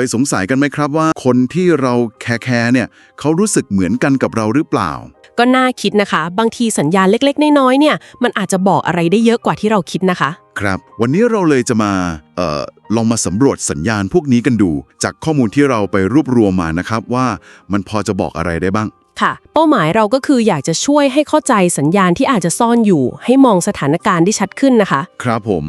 เคยสงสัยกันไหมครับว่าคนที่เราแคร์แคร์เนี่ยเขารู้สึกเหมือนกันกับเราหรือเปล่า ก็น่าคิดนะคะ บางทีสัญญาณเล็กๆ น้อยๆเนี่ย มันอาจจะบอกอะไรได้เยอะกว่าที่เราคิดนะคะ ครับ วันนี้เราเลยจะมาเออลองมาสำรวจสัญญาณพวกนี้กันดู จากข้อมูลที่เราไปรวบรวมมานะครับว่ามันพอจะบอกอะไรได้บ้างค่ะเป้าหมายเราก็คืออยากจะช่วยให้เข้าใจสัญญาณที่อาจจะซ่อนอยู่ ให้มองสถานการณ์ที่ชัดขึ้นนะคะ ครับผม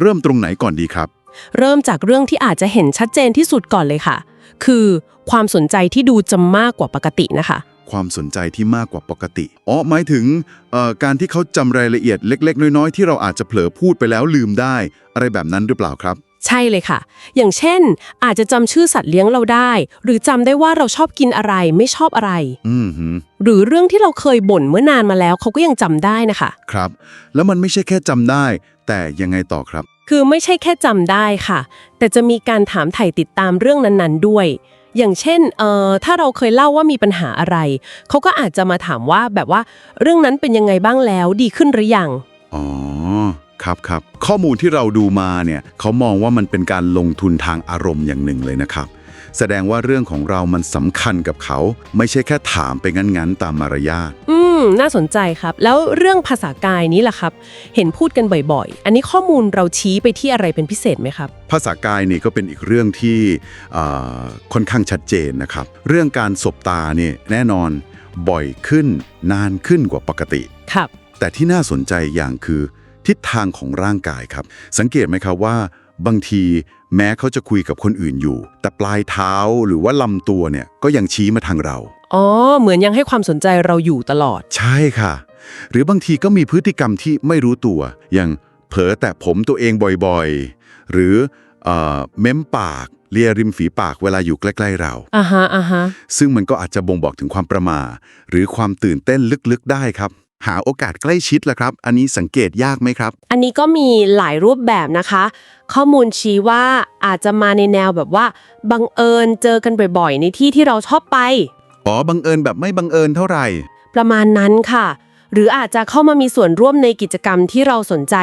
เริ่มตรงไหนก่อนดีครับ เริ่มจากเรื่องที่อาจจะเห็นชัดเจนที่สุดก่อนเลยค่ะ คือความสนใจที่ดูจะมากกว่าปกตินะคะ ความสนใจที่มากกว่าปกติ อ๋อ หมายถึงเอ่อการที่เขาจำรายละเอียดเล็ก ๆ น้อย ๆ ที่เราอาจจะเผลอพูดไปแล้วลืมได้ อะไรแบบนั้นหรือเปล่าครับ ใช่เลยค่ะ อย่างเช่น อาจจะจำชื่อสัตว์เลี้ยงเราได้ หรือจำได้ว่าเราชอบกินอะไรไม่ชอบอะไร อืมหืม หรือเรื่องที่เราเคยบ่นเมื่อนานมาแล้วเขาก็ยังจำได้นะคะ ครับ แล้วมันไม่ใช่แค่จำได้ แต่ยังไงต่อครับ คือไม่ใช่แค่จำได้ค่ะ แต่จะมีการถามไถ่ติดตามเรื่องนั้นๆด้วย อย่างเช่นเอ่อถ้าเราเคยเล่าว่ามีปัญหาอะไร เขาก็อาจจะมาถามว่าแบบว่าเรื่องนั้นเป็นยังไงบ้างแล้วดีขึ้นหรือยัง อ๋อ ครับครับ ข้อมูลที่เราดูมาเนี่ยเขามองว่ามันเป็นการลงทุนทางอารมณ์อย่างหนึ่งเลยนะครับ แสดงว่าเรื่องของเรามันสำคัญกับเขา ไม่ใช่แค่ถามไปงั้นๆ ตามมารยาท อื มน่าสนใจครับ แล้วเรื่องภาษากายนี้ล่ะครับ เห็นพูดกันบ่อยๆ อันนี้ข้อมูลเราชี้ไปที่อะไรเป็นพิเศษไหมครับ ภาษากายนี่ก็เป็นอีกเรื่องที่อ่าค่อนข้างชัดเจนนะครับ เรื่องการสบตาเนี่ยแน่นอนบ่อยขึ้นนานขึ้นกว่าปกติ ครับ แต่ที่น่าสนใจอย่างคือทิศทางของร่างกายครับ สังเกตไหมครับว่าบางทีแม้เขาจะคุยกับคนอื่นอยู่ แต่ปลายเท้าหรือว่าลำตัวเนี่ยก็ยังชี้มาทางเรา อ๋อ เหมือนยังให้ความสนใจเราอยู่ตลอด ใช่ค่ะ หรือบางทีก็มีพฤติกรรมที่ไม่รู้ตัว อย่างเผลอแตะผมตัวเองบ่อยๆ หรือเอ่อเม้มปาก เลียริมฝีปากเวลาอยู่ใกล้ๆเรา อ่าฮะ อ่าฮะ ซึ่งมันก็อาจจะบ่งบอกถึงความประมาทหรือความตื่นเต้นลึกๆได้ครับ หาโอกาสใกล้ชิดละครับ อันนี้สังเกตยากไหมครับ อันนี้ก็มีหลายรูปแบบนะคะ ข้อมูลชี้ว่าอาจจะมาในแนวแบบว่า บังเอิญเจอกันบ่อยๆ ในที่ที่เราชอบไป อ๋อบังเอิญแบบไม่บังเอิญเท่าไหร่ ประมาณนั้นค่ะ หรืออาจจะเข้ามามีส่วนร่วมในกิจกรรมที่เราสนใจ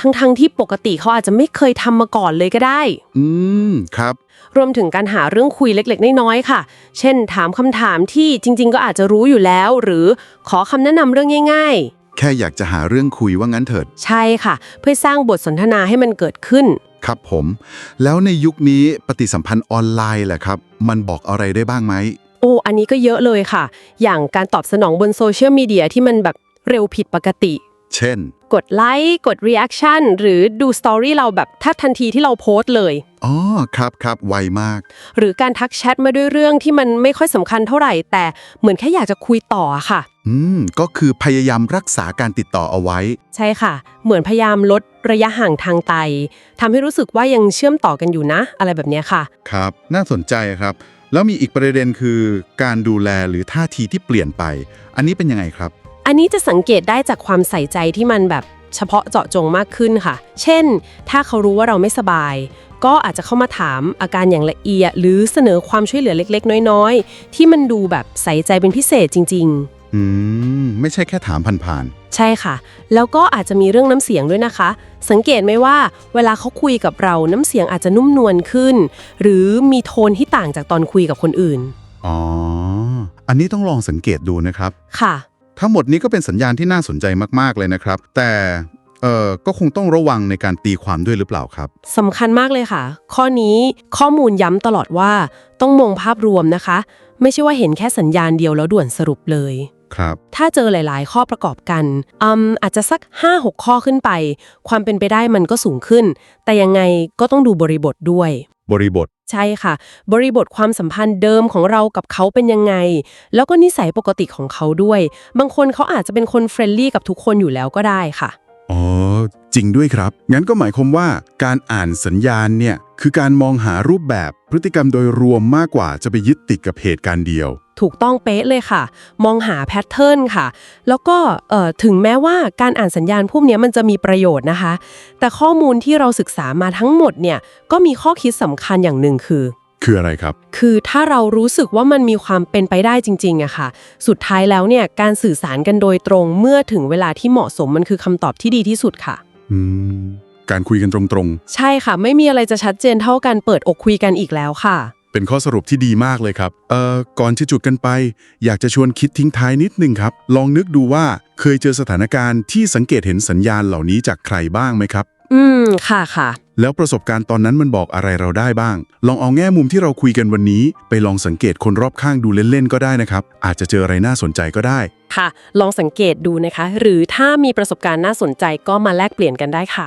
ทั้งๆที่ปกติเขาอาจจะไม่เคยทำมาก่อนเลยก็ได้ อืมครับ รวมถึงการหาเรื่องคุยเล็กๆ น้อยๆค่ะ เช่น ถามคำถามที่จริง ๆ ก็อาจจะรู้อยู่แล้ว หรือขอคำแนะนำเรื่องง่าย แค่อยากจะหาเรื่องคุยว่างั้นเถิด ๆ ใช่ค่ะ เพื่อสร้างบทสนทนาให้มันเกิดขึ้น ครับผม แล้วในยุคนี้ปฏิสัมพันธ์ออนไลน์แหละครับ มันบอกอะไรได้บ้างไหม โอ้อันนี้ก็เยอะเลยค่ะ อย่างการตอบสนองบนโซเชียลมีเดียที่มันแบบเร็วผิดปกติ เช่น กดไลค์กดรีแอคชั่นหรือดูสตอรี่เราแบบแทบทันทีที่เราโพสต์เลย อ๋อครับครับไวมาก หรือการทักแชทมาด้วยเรื่องที่มันไม่ค่อยสำคัญเท่าไหร่ แต่เหมือนแค่อยากจะคุยต่ออะค่ะ อืม ก็คือพยายามรักษาการติดต่อเอาไว้ ใช่ค่ะ เหมือนพยายามลดระยะห่างทางไตทำให้รู้สึกว่ายังเชื่อมต่อกันอยู่นะ อะไรแบบเนี้ยค่ะ ครับ น่าสนใจครับ แล้วมีอีกประเด็นคือการดูแลหรือท่าทีที่เปลี่ยนไป อันนี้เป็นยังไงครับ อันนี้จะสังเกตได้จากความใส่ใจที่มันแบบเฉพาะเจาะจงมากขึ้นค่ะ เช่น ถ้าเขารู้ว่าเราไม่สบาย ก็อาจจะเข้ามาถามอาการอย่างละเอียด หรือเสนอความช่วยเหลือเล็ก ๆ น้อย ๆ ที่มันดูแบบใส่ใจเป็นพิเศษจริง ๆ อืม ไม่ใช่แค่ถามผ่านใช่ค่ะ แล้วก็อาจจะมีเรื่องน้ำเสียงด้วยนะคะ สังเกตไหมว่า เวลาเขาคุยกับเราน้ำเสียงอาจจะนุ่มนวลขึ้น หรือมีโทนที่ต่างจากตอนคุยกับคนอื่น ๆ อ๋อ อันนี้ต้องลองสังเกตดูนะครับ ค่ะ ทั้งหมดนี้ก็เป็นสัญญาณที่น่าสนใจมากๆเลยนะครับ แต่เอ่อก็คงต้องระวังในการตีความด้วยหรือเปล่าครับ สำคัญมากเลยค่ะ ข้อนี้ข้อมูลย้ำตลอดว่า ต้องมองภาพรวมนะคะ ไม่ใช่ว่าเห็นแค่สัญญาณเดียวแล้วด่วนสรุปเลย ครับ ถ้าเจอหลาย ๆ ข้อประกอบกันอืมอาจจะสัก 5-6 ข้อขึ้นไป ความเป็นไปได้มันก็สูงขึ้น แต่ยังไงก็ต้องดูบริบทด้วย บริบท ใช่ค่ะ บริบทความสัมพันธ์เดิมของเรากับเขาเป็นยังไง แล้วก็นิสัยปกติของเขาด้วย บางคนเขาอาจจะเป็นคนเฟรนลี่กับทุกคนอยู่แล้วก็ได้ค่ะอ๋อ จริงด้วยครับ งั้นก็หมายความว่าการอ่านสัญญาณเนี่ยคือการมองหารูปแบบพฤติกรรมโดยรวมมากกว่าจะไปยึดติดกับเหตุการณ์เดียว ถูกต้องเป๊ะเลยค่ะ มองหาแพทเทิร์นค่ะ แล้วก็ถึงแม้ว่าการอ่านสัญญาณพวกนี้มันจะมีประโยชน์นะคะ แต่ข้อมูลที่เราศึกษามาทั้งหมดเนี่ยก็มีข้อคิดสำคัญอย่างหนึ่งคือ คืออะไรครับ คือถ้าเรารู้สึกว่ามันมีความเป็นไปได้จริงๆอะค่ะ สุดท้ายแล้วเนี่ยการสื่อสารกันโดยตรงเมื่อถึงเวลาที่เหมาะสมมันคือคำตอบที่ดีที่สุดค่ะ อืม การคุยกันตรงใช่ค่ะ ไม่มีอะไรจะชัดเจนเท่ากันเปิดอกคุยกันอีกแล้วค่ะ ๆ เป็นข้อสรุปที่ดีมากเลยครับ เอ่อ ก่อนจะจุดกันไป อยากจะชวนคิดทิ้งท้ายนิดนึงครับ ลองนึกดูว่าเคยเจอสถานการณ์ที่สังเกตเห็นสัญญาณเหล่านี้จากใครบ้างไหมครับ อืมค่ะค่ะ แล้วประสบการณ์ตอนนั้นมันบอกอะไรเราได้บ้าง ลองเอาแง่มุมที่เราคุยกันวันนี้ ไปลองสังเกตคนรอบข้างดูเล่นๆก็ได้นะครับ อาจจะเจออะไรน่าสนใจก็ได้ ค่ะ ลองสังเกตดูนะคะ หรือถ้ามีประสบการณ์น่าสนใจก็มาแลกเปลี่ยนกันได้ค่ะ